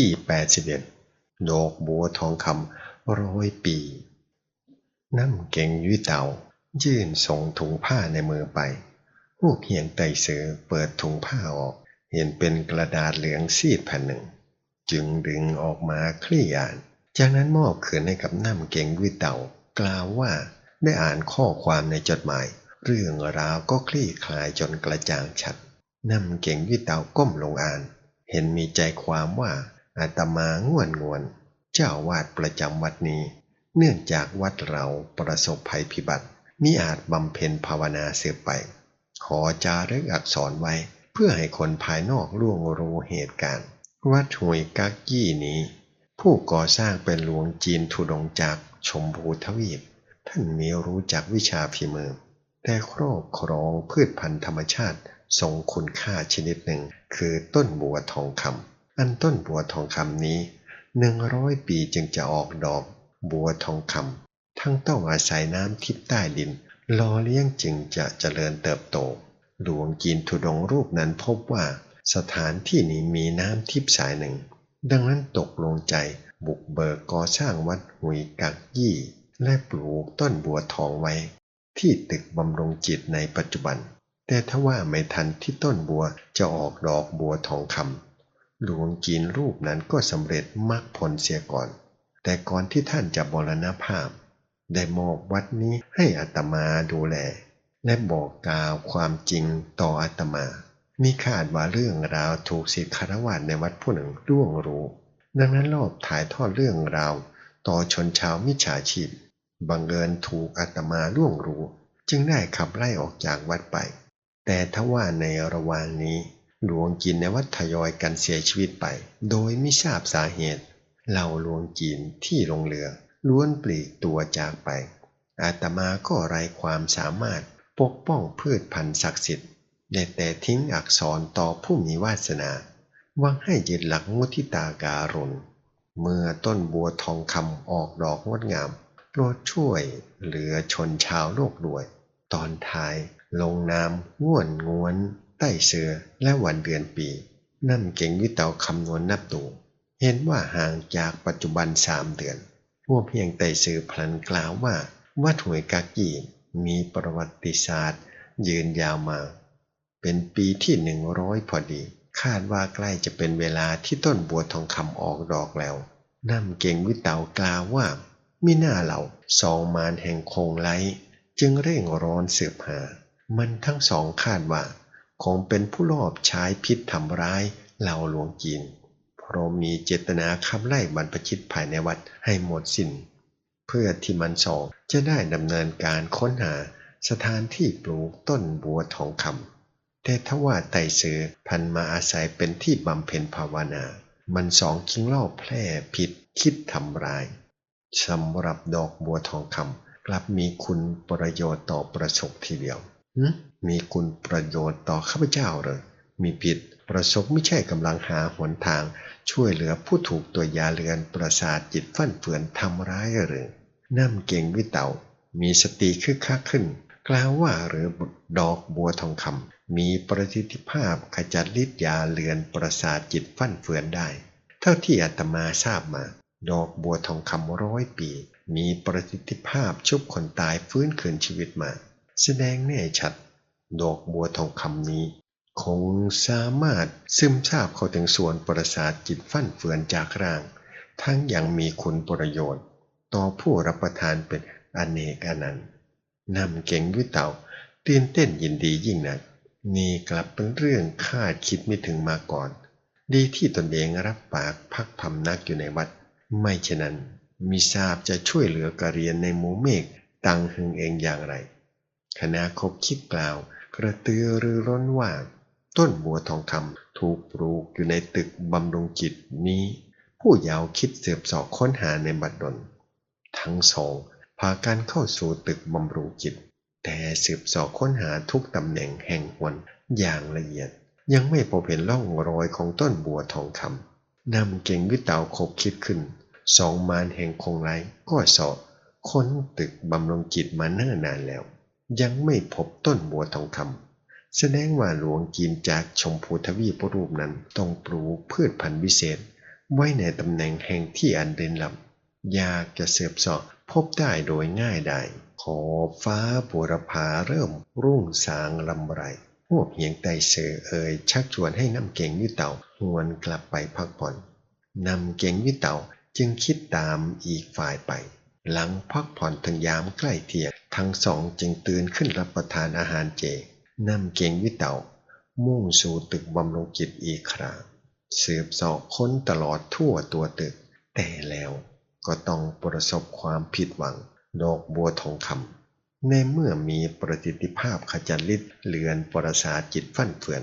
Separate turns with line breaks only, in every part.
ที่ 81 ดอกบัวทองคำร้อยปีน้ำเก่งยุยเตายื่นส่งถุงผ้าในมือไปผู้เพียงไตเสือเปิดถุงผ้าออก เห็นเป็นกระดาษเหลืองซีดแผ่นหนึ่ง จึงดึงออกมาคลี่อ่าน จากนั้นมอบคืนให้กับน้ำเก่งยุยเต่ากล่าวว่าได้อ่านข้อความในจดหมาย เรื่องราวก็คลี่คลายจนกระจ่างชัดน้ำเก่งยุยเต่าก้มลงอ่าน เห็นมีใจความว่า อาตมาง่วนงวน เจ้าวาดประจำวัดนี้ เนื่องจากวัดเราประสบภัยพิบัติมิอาจบำเพ็ญภาวนาเสือไป ขอจารึกอักษรไว้ เพื่อให้คนภายนอกล่วงรู้เหตุการณ์ วัดหวยกักยี่นี้ ผู้ก่อสร้างเป็นหลวงจีนทุดงจากชมพูทวีป ท่านมีรู้จักวิชาพิมือ แต่ครอบครองพืชพันธุ์ธรรมชาติทรงคุณค่าชนิดหนึ่ง คือต้นบัวทองคำ อันต้นบัวทองคำนี้หนึ่งร้อยปีจึงจะออกดอกบัวทองคำทั้งต้องอาศัยน้ำทิพใต้ดินรอเลี้ยงจึงจะเจริญเติบโต หลวงจีนทุดงรูปนั้นพบว่าสถานที่นี้มีน้ำทิพสายหนึ่ง ดังนั้นตกลงใจบุกเบิกก่อสร้างวัดหุยกักยี่ และปลูกต้นบัวทองไว้ ที่ตึกบำรงจิตในปัจจุบัน แต่ถ้าว่าไม่ทันที่ต้นบัวจะออกดอกบัวทองคำ หลวงจีนรูปนั้นก็สำเร็จมรรคผลเสียก่อน แต่ก่อนที่ท่านจะบรณภาพ ได้มอบวัดนี้ให้อัตมาดูแล และบอกกล่าวความจริงต่ออัตมา มีคาดว่าเรื่องราวถูกศิษย์คารวะในวัดผู้หนึ่งร่วงรู้ ดังนั้นรอบถ่ายทอดเรื่องราวต่อชนชาวมิจฉาชีพบังเอิญถูกอัตมาร่วงรู้ จึงได้ขับไล่ออกจากวัดไป แต่ถ้าว่าในระหว่างนี้ หลวงจีนในวัดทยอยกันเสียชีวิตไป โดยไม่ทราบสาเหตุเหล่าหลวงจีนที่ลงเรือ ล้วนปลีกตัวจากไป อาตมาก็ไร้ความสามารถปกป้องพืชพันธุ์ศักดิ์สิทธิ์ได้แต่ทิ้งอักษรต่อผู้มีวาสนาวังให้ยึดหลักมุทิตาการุณเมื่อต้นบัวทองคำออกดอกงดงามโปรดช่วยเหลือชนชาวโลกด้วย ตอนท้ายลงนามง่วนงวน ใต้เสือและวันเดือนปีนั่นเก่งวิเตาคำนวณนับดูเห็นว่าห่างจากปัจจุบันสามเดือนพวกเพียงไต่สือพลันกล่าวว่าวัดหวยกากีมีประวัติศาสตร์ ยืนยาวมา เป็นปีที่หนึ่งร้อยพอดี คาดว่าใกล้จะเป็นเวลาที่ต้นบัวทองคำออกดอกแล้วนั่เก่งวิเตากล่าวว่ามิน้าเหล่าสองมารแห่งคงไลจึงเร่งร้อนสืบหา มันทั้งสองคาดว่า คงเป็นผู้ลอบใช้พิษทำร้ายเหล่าหลวงจีน เพราะมีเจตนาขับไล่บรรพชิตภายในวัดให้หมดสิน้น เพื่อที่มันสองจะได้ดำเนินการค้นหาสถานที่ปลูกต้นบัวทองคำแต่ถ้าว่าไต่เสือพันมาอาศัยเป็นที่บำเพ็ญภาวนา มันสองคิงเล่าแพร่ผิดคิดทำร้ายสำหรับดอกบัวทองคำกลับมีคุณประโยชน์ต่อประสบทีเดียว มีคุณประโยชน์ต่อข้าพเจ้าเลยมีผิดประสบไม่ใช่กำลังหาหนทาง ช่วยเหลือผู้ถูกตัวยาเลือนประสาทจิตฟั่นเฟือนทำร้ายหรือน้ำเก่งวิเตามีสติคึกคักขึ้น กล่าวว่าหรือดอกบัวทองคำมีประสิทธิภาพขจัดฤทธิ์ยาเลือนประสาทจิตฟั่นเฟือนได้ เท่าที่อาตมาทราบมา ดอกบัวทองคำร้อยปี มีประสิทธิภาพชุบคนตายฟื้นคืนชีวิตมา แสดงแน่ชัด ดอกบัวทองคำนี้ คงสามารถซึมซาบเข้าถึงส่วนประสาทจิตฟั่นเฟือนจากร่าง ทั้งยังมีคุณประโยชน์ ต่อผู้รับประทานเป็นอเนกอนันต์นำเก่งวิเต่าตื่นเต้นยินดียิ่งนัก นี่กลับเป็นเรื่องคาดคิดไม่ถึงมาก่อน ดีที่ตนเองรับปากพักพำนักอยู่ในวัด ไม่เช่นนั้นมีทราบจะช่วยเหลือกระเรียนในหมู่เมฆตังหึงเองอย่างไร คณะคบคิดกล่าว กระตือรือร้นว่า ต้นบัวทองคำถูกปลูกอยู่ในตึกบำรุงจิตนี้ ผู้ยาวคิดเสืบสอบค้นหาในบัดดล ทั้งสองพากันเข้าสู่ตึกบำรุงจิต แต่สืบสอบค้นหาทุกตำแหน่งแห่งหนอย่างละเอียด ยังไม่พบเห็นร่องรอยของต้นบัวทองคำนำเก่งวิเตาคบคิดขึ้น สองมารแห่งคงไรก็สอบค้นตึกบำรุงจิตมาเนิ่นนานแล้ว ยังไม่พบต้นบัวทองคำแสดงว่าหลวงจีนจากชมพูทวีปรูปนั้นต้องปลูกพืชพันธุ์วิเศษ ไว้ในตำแหน่งแห่งที่อันเด่นลำอยากจะเสืบสอบพบได้โดยง่ายได้ขอบฟ้าบุรพาเริ่มรุ่งสางลำไรพวกเหียงไตเสือเอ่ยชักชวนให้น้ำเก่งวิเต่าหวนกลับไปพักผ่อนนำเก่งวิเต่าจึงคิดตามอีกฝ่ายไป หลังพักผ่อนถึงยามใกล้เที่ยง ทั้งสองจึงตื่นขึ้นรับประทานอาหารเจนำเก่งวิเต่ามุ่งสู่ตึกบำรุงจิตอีกครั้งสืบสอบค้นตลอดทั่วตัวตึก แต่แล้วก็ต้องประสบความผิดหวังดอกบัวทองคำในเมื่อมีประสิทธิภาพขจัดฤทธิ์เลือนประสาจิตฟั่นเฟือน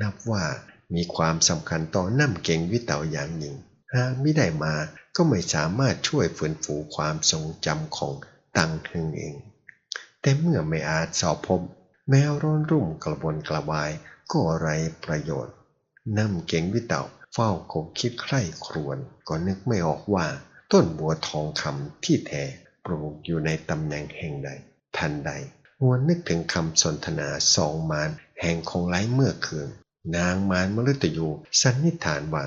นับว่ามีความสำคัญต่อน้ำเก่งวิเต่าอย่างยิ่งหากไม่ได้มาก็ไม่สามารถช่วยฟื้นฟูความทรงจำของ ตังหึงเอง แต่เมื่อไม่อาจสอบพบ แมวร้อนรุ่มกระวนกระวายก็ไรประโยชน์น้ำเก่งวิเต่าเฝ้าคงคิดใคร่ครวญก็นึกไม่ออกว่า ต้นบัวทองคำที่แท้ปลูกอยู่ในตำแหน่งแห่งใด ทันใดหวนนึกถึงคำสนทนาสองมารแห่งคงไร้เมื่อคืน นางมารมฤตยูสันนิษฐานว่า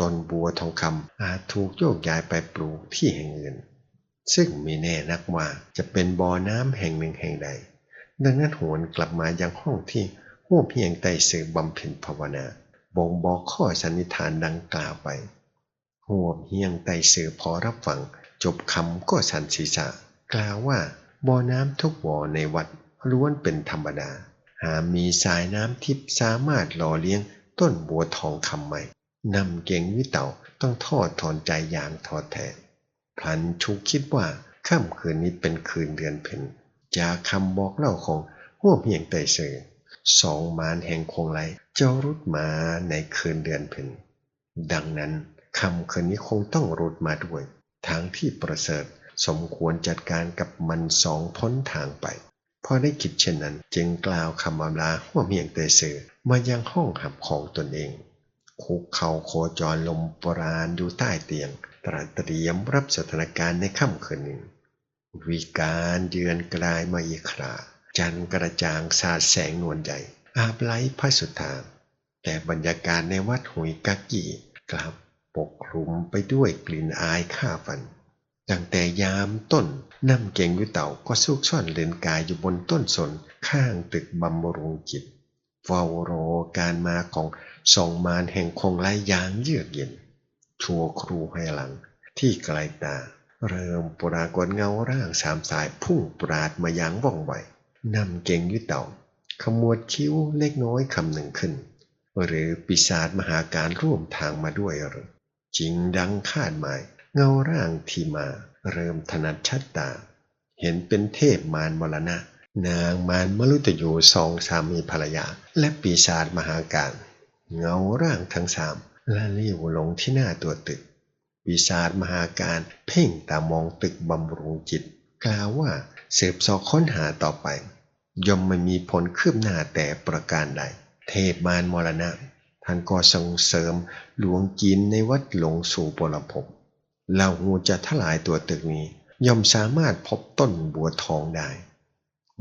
ต้นบัวทองคำอาจถูกโยกย้ายไปปลูกที่แห่งอื่น ซึ่งไมีแน่นักว่าจะเป็นบ่อน้ำแห่งหนึ่งแห่งใด ดังนั้นหวนกลับมายังห้องที่หูเพียงไต่สือบำเพ็ญภาวนาบ่งบอกข้อสันนิษฐานดังกล่าวไปหัวเฮียงไต่สือพอรับฟัง จบคำก็สันศีษะกล่าวว่าบ่อน้ำทุกบ่อในวัดล้วนเป็นธรรมดา หามีสายน้ำทิพย์สามารถหล่อเลี้ยงต้นบัวทองคำใหม่นำเก่งวิเต่าต้องทอดถอนใจอย่างทอดแท้ พลันชุกคิดว่าค่ำคืนนี้เป็นคืนเดือนเพ็ญจากคำบอกเล่าของหัวเพียงไต่สือสองมารแห่งคงไลเจ้ารุดมาในคืนเดือนเพ็ญดังนั้นคำคืนนี้คงต้องรุดมาด้วย ทางที่ประเสริฐสมควรจัดการกับมันสองพ้นทางไปพอได้คิดเช่นนั้น จึงกล่าวคำอำลาหัวเมียงเตเสือมายังห้องหับของตนเอง คุกเข่าโคจรลมปราณอยู่ใต้เตียง ตระเตรียมรับสถานการณ์ในค่ำคืนหนึ่ง วิการเยือนกลายมาอีกคราจันกระจ่างสาดแสงนวลใหญ่อาบไล้พระสุธาแต่บรรยากาศในวัดหุยกักกี้กลับปกคลุมไปด้วยกลิ่นอายข้าฟัน ตั้งแต่ยามต้นน้ำเก่งวิเต่าก็ซุกซ่อนเลนกายอยู่บนต้นสนข้างตึกบำรุงจิตเฝ้ารอการมาของสองมารแห่งคงไล่ยางเยือกเย็น ชัวครูให้หลัง ที่ไกลตา เริ่มปรากฏเงาร่างสามสายพุ่งปราดมายังว่องไวนำเก่งวิเต่าขมวดคิ้วเล็กน้อยคำหนึ่งขึ้น หรือปีศาจมหาการร่วมทางมาด้วยหรือจริงดังคาดหมาย เงาร่างที่มา เริ่มถนัดชัดตา เห็นเป็นเทพมารมรณะ นางมารมลุตยูสองสามีภรรยา และปีศาจมหาการ เงาร่างทั้งสาม และลิ้วลงที่หน้าตัวตึกปีศาจมหาการเพ่งตามองตึกบำรุงจิต กล่าวว่าเสืบสอค้นหาต่อไป ย่อมไม่มีผลคืบหน้าแต่ประการใด เทพมารมรณะ ท่านก็ส่งเสริมหลวงจีนในวัดหลงสู่ปรภพเหล่างูจะทลายตัวตึกนี้ ย่อมสามารถพบต้นบัวทองได้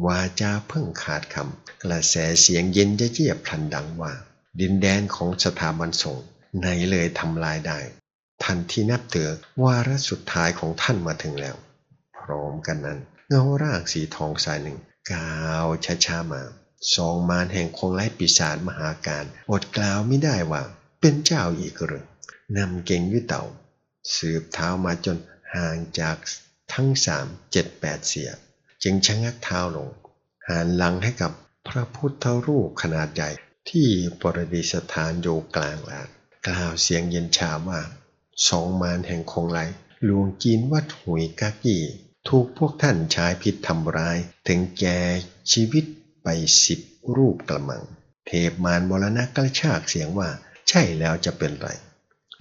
วาจาเพิ่งขาดคำกระแสเสียงเย็นจะเยียบพลันดังว่า ดินแดนของสถาบันสงฆ์ ในเลยทำลายได้ ทันที่นับเถือวาระสุดท้ายของท่านมาถึงแล้ว พร้อมกันนั้น เงาร่างสีทองสายหนึ่งก้าวช้าๆมาสองมารแห่งคงไล่ปีศาจมหาการอดกล่าวไม่ได้ว่า เป็นเจ้าอีกหรือนำเก่งวิเต่า สืบเท้ามาจนห่างจากทั้งสามเจ็ดแปดเสีย จึงชะงักเท้าลง หันหลังให้กับพระพุทธรูปขนาดใหญ่ที่ประดิษฐานอยู่กลางลาน กล่าวเสียงเย็นชาว่า สองมารแห่งคงไลหลวงจีนวัดหุยกากี้ ถูกพวกท่านใช้พิษทำร้าย ถึงแก่ชีวิตไปสิบรูปกระมัง เทพมารมรณะกระชากเสียงว่า ใช่แล้วจะเป็นไร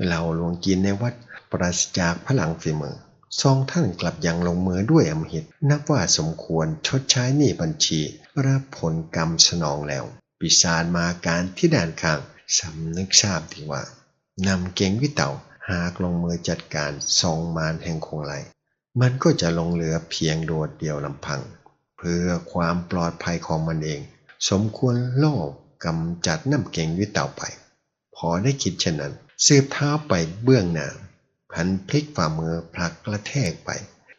เราหลวงกินในวัดปราศจากพลังฝีมือซองท่านกลับยังลงมือด้วยอมหิต นับว่าสมควรชดใช้หนี้บัญชี รับผลกรรมสนองแล้ว ปิศาจมาการที่ด่านข้าง สำนึกทราบดีว่านำเก่งวิเต่าหากลงมือจัดการซองมารแห่งคงไหล มันก็จะลงเหลือเพียงโดดเดียวลำพัง เพื่อความปลอดภัยของมันเอง สมควรโลกกำจัดน้ำเก่งวิเต่าไป พอได้คิดเช่นนั้น สืบเท้าไปเบื้องหน้าหันพลิกฝ่ามือผลักกระแทกไป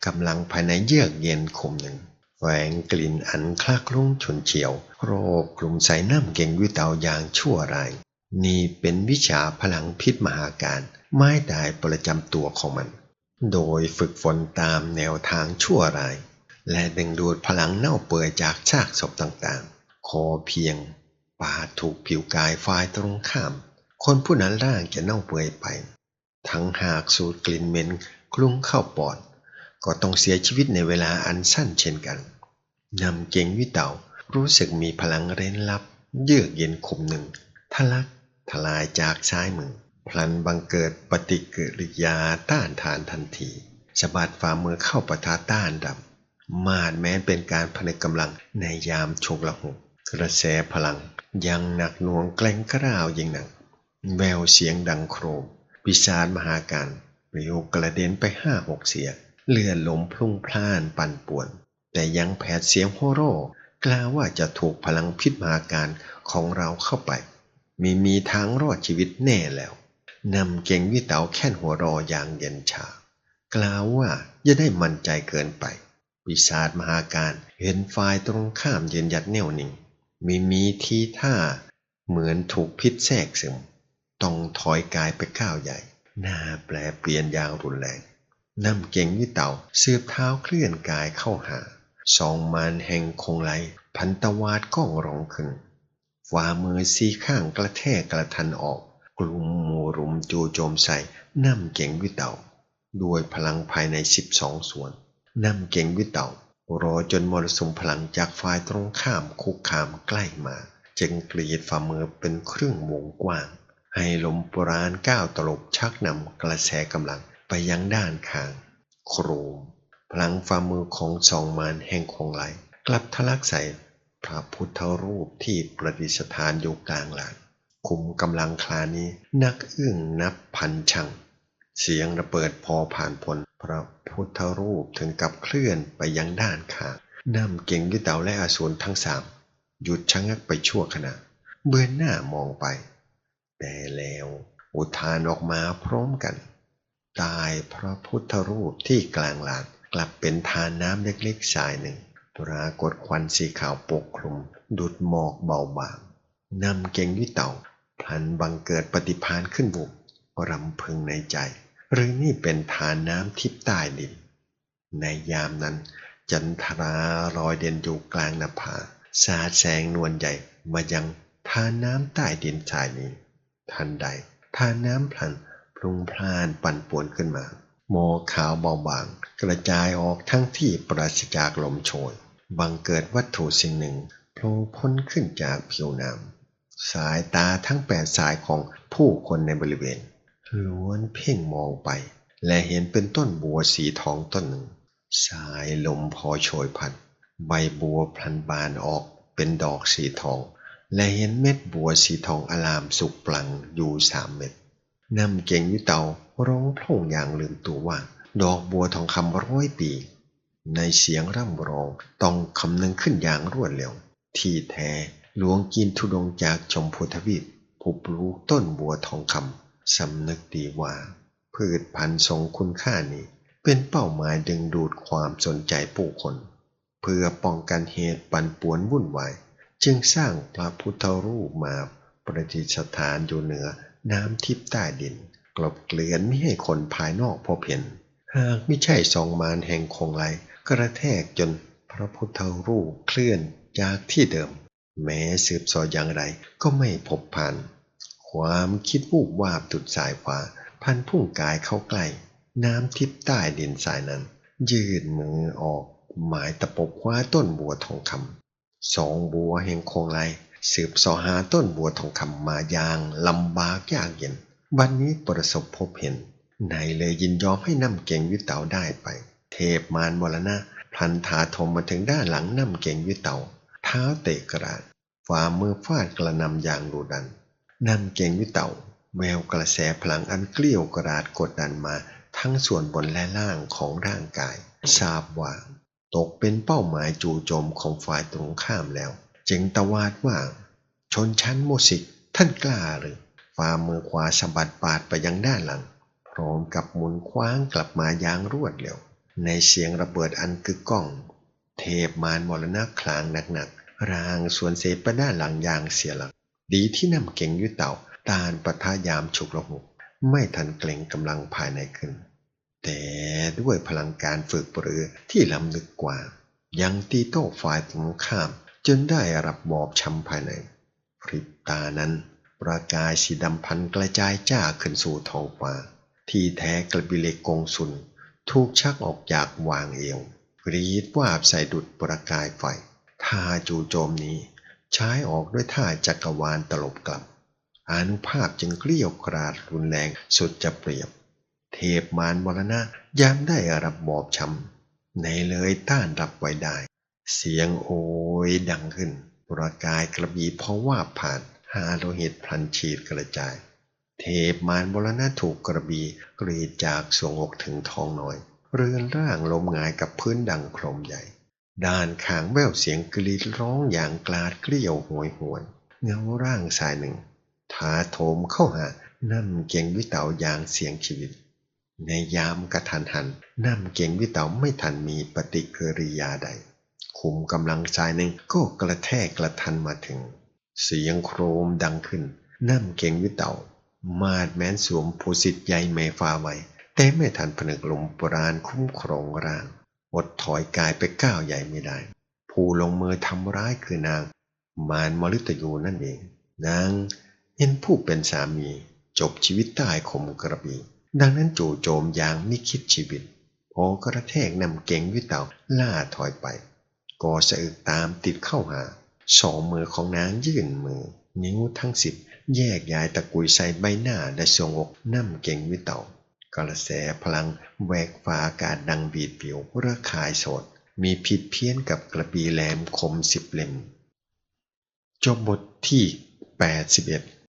กำลังภายในเยือกเย็นคมหนึ่งแฝงกลิ่นอันคลากลุ้งฉุนเฉียว โรคกลุ่มใส่น้ำเก่งวิเตาอย่างชั่วร้าย นี่เป็นวิชาพลังพิษมหาการไม้ตายประจำตัวของมัน โดยฝึกฝนตามแนวทางชั่วร้าย และดึงดูดพลังเน่าเปื่อยจากซากศพต่างๆ ขอเพียงปาถูกผิวกายฝ่ายตรงข้าม คนผู้นั้นร่างจะเน่าเปื่อยไป ทั้งหากสูดกลิ่นเหม็นคลุ้งเข้าปอด ก็ต้องเสียชีวิตในเวลาอันสั้นเช่นกันนำเก่งวิเตารู้สึกมีพลังเร้นลับ เยือกเย็นคมหนึ่งทะลัก ทลายจากซ้ายมือ พลันบังเกิดปฏิกิริยาต้านทานทันทีสะบัดฝ่ามือเข้าปะทะต้านดับ มาดแม้เป็นการผนึกกำลังในยามโชกละหกกระแสพลังยังหนักหน่วงแกล้งกร้าวยิ่งหนัก แววเสียงดังโครม ปิศาจมหาการปลิวกระเด็นไปห้าหกเสีย เลือดลมพลุ่งพล่านปั่นป่วน แต่ยังแผดเสียงโฮโร่กล่าวว่าจะถูกพลังพิษมหาการของเราเข้าไป มีมีทางรอดชีวิตแน่แล้วนำเก่งวิเตาแค่นหัวรออย่างเย็นชา กล่าวว่าอย่าได้มั่นใจเกินไปปีศาจมหาการเห็นฝ่ายตรงข้ามเยืนหยัดแน่วนิ่ง มีมีทีท่าเหมือนถูกพิษแทรกซึมต้องถอยกายไปก้าวใหญ่ หน้าแปลเปลี่ยนอย่างรุนแรงนำเก่งวิเต่าสือบเท้าเคลื่อนกายเข้าหา สองมานแห่งคงไหลพันตวาดก้องร้องขึ้น ฝ่ามือสีข้างกระแทกกระทันออก กลุ่มหมู่รุมจูโจมใส่นำเก่งวิเต่าด้วยพลังภายในสิบสองส่วนนำเก่งวิเต่ารอจนมรสุมพลังจากฝ่ายตรงข้ามคุกคามใกล้มา จึงกรีดฝ่ามือเป็นเครึ่องวงกว้าง ให้ลมปราณก้าวตลบชักนำกระแสกำลังไปยังด้านข้าง โครมพลังฝ่ามือของสองมารแห่งคงไหล กลับทะลักใส่ พระพุทธรูปที่ประดิษฐานอยู่กลางลาน คุมกำลังคลานี้นักอึ้งนับพันชังเสียงระเบิดพอผ่านผลพระพุทธรูปถึงกับเคลื่อนไปยังด้านข้างนำเก่งยุเตาและอาสูรทั้งสามหยุดชะงักไปชั่วขณะ เบือนหน้ามองไป แต่แล้วอุทานออกมาพร้อมกัน ตายพระพุทธรูปที่กลางลานกลับเป็นทานน้ำเล็กๆสายหนึ่ง ปรากฏควันสีขาวปกคลุม ดุดหมอกเบาบางนำเก่งยุเตาพันบังเกิดปฏิพานขึ้นบุบรำพึงในใจ หรือนี่เป็นทานน้ำทิพใต้ดิน ในยามนั้น จันทรารอยเด่นอยู่กลางนภาสาดแสงนวลใหญ่มายังทานน้ำใต้ดินชายนี้ ทันใดทานน้ำพลันพลุงพลานปั่นป่วนขึ้นมา โมขาวเบาบาง กระจายออกทั้งที่ปราศจากลมโชยบังเกิดวัตถุสิ่งหนึ่งโผล่พ้นขึ้นจากผิวน้ำสายตาทั้งแปดสายของผู้คนในบริเวณล้วนเพ่งมองไป และเห็นเป็นต้นบัวสีทองต้นหนึ่ง สายลมพอโชยพัดใบบัวพลันบานออกเป็นดอกสีทอง และเห็นเม็ดบัวสีทองอลามสุกปลังอยู่สามเม็ดนำเก่งยุเตา ร้องพล่งอย่างลืมตัวว่า ดอกบัวทองคำร้อยปี ในเสียงร่ำร้องต้องคำนึงขึ้นอย่างรวดเร็ว ที่แท้หลวงกินทุดงจากชมพูทวีปผู้ปลูกต้นบัวทองคำสำนึกดีว่า พืชพันธุ์ทรงคุณค่านี้ เป็นเป้าหมายดึงดูดความสนใจผู้คน เพื่อป้องกันเหตุปั่นป่วนวุ่นวายจึงสร้างพระพุทธรูปมาประดิษฐานอยู่เหนือน้ำทิพย์ใต้ดิน กลบเกลื่อนไม่ให้คนภายนอกพบเห็น หากไม่ใช่สองมารแห่งคงไรกระแทกจนพระพุทธรูปเคลื่อนจากที่เดิม แม้สืบสออย่างไรก็ไม่พบผ่านความคิดวูบวาบตุดสายฟ้าพันพุ่งกายเข้าใกล้ น้ำทิพใต้ดินสายนั้น ยืดมือออก หมายตะปบคว้าต้นบัวทองคำสองบัวแห่งคงไรสืบสอหาต้นบัวทองคำมาอย่างลำบากยากเย็น วันนี้ประสบพบเห็นนายเลยยินยอมให้นำเก่งวิเตาได้ไป เทพมารมรณะพันถาทมมาถึงด้านหลังนำเก่งวิเตาเท้าเตะกระดาษฝ่ามือฟาดกระนำอย่างรูดันนั่นเก่งวิเตาแววกระแสพลังอันเกลี้ยวกราดกดดันมาทั้งส่วนบนและล่างของร่างกายทราบว่าตกเป็นเป้าหมายจู่โจมของฝ่ายตรงข้ามแล้ว จึงตะวาดว่า ชนชั้นโมสิกท่านกล้าหรือ ฝ่ามือขวาสะบัดปาดไปยังด้านหลัง พร้อมกับหมุนคว้างกลับมาอย่างรวดเร็ว ในเสียงระเบิดอันกึกก้อง เทพมารมรณะคลางหนักๆรางส่วนเศษไปด้านหลังอย่างเสียหลัก ดีที่นำเก่งยุเต่าตานปะทะยามฉุกระหุกไม่ทันเกรงกำลังภายในขึ้น แต่ด้วยพลังการฝึกปรือที่ล้ำลึกกว่า ยังตีโต้ฝ่ายตรงข้าม จนได้รับบอบช้ำภายในพริบตานั้น ประกายสีดำพันกระจายจ้าขึ้นสู่ท้องฟ้า ที่แท้กระบิเลกงสุนถูกชักออกจากวางเอวรีดวาบใส่ดุดประกายไฟท่าจู่โจมนี้ ใช้ออกด้วยท่าจักรวาลตลบกลับ อนุภาพจึงเกลี้ยวกราดรุนแรงสุดจะเปรียบ เทพมารมรณะยามได้รับบอบช้ำในเลยต้านรับไว้ได้ เสียงโอยดังขึ้นประกายกระบี่เพราะว่าผ่าน หาโลหิตพลันฉีดกระจาย เทพมารมรณะถูกกระบีกรีดจากสวงอกถึงท้องน้อย เรือนร่างลมหงายกับพื้นดังโครมใหญ่ ด้านขางแววเสียงกรีดร้องอย่างกลาดเกลียวโหวยหวน เงาร่างสายหนึ่งถาโถมเข้าหานั่มเก่งวิเต๋าอย่างเสียงชีวิต ในยามกระทันหันนั่มเก่งวิเต๋าไม่ทันมีปฏิกิริยาใด คุมกำลังชายหนึ่งก็กระแทกกระทันมาถึง เสียงโครมดังขึ้นนั่มเก่งวิเต๋ามาดแม้นสวมผู้สิทธิ์ใหญ่เมฟ้าไว้ แต่ไม่ทันผนึกลมปราณคุ้มครองร่าง อดถอยกายไปก้าวใหญ่ไม่ได้ ผู้ลงมือทำร้ายคือนาง มารมฤตยูนั่นเอง นางเห็นผู้เป็นสามีจบชีวิตใต้ข่มกระบี่ดังนั้นจู่โจมอย่างไม่คิดชีวิตพอกระแทกนำเก่งวิเตาล่าถอยไป ก็สะอึกตามติดเข้าหา สองมือของนางยื่นมือ นิ้วทั้งสิบแยกย้ายตะกุยใส่ใบหน้าและทรวงอกน้ำเก่งวิเตากระแสพลังแหวกฟ้าอากาศดังบีดผิวระคายสด มีผิดเพี้ยนกับกระปีแหลมคมสิบเล่มจบบทที่ 81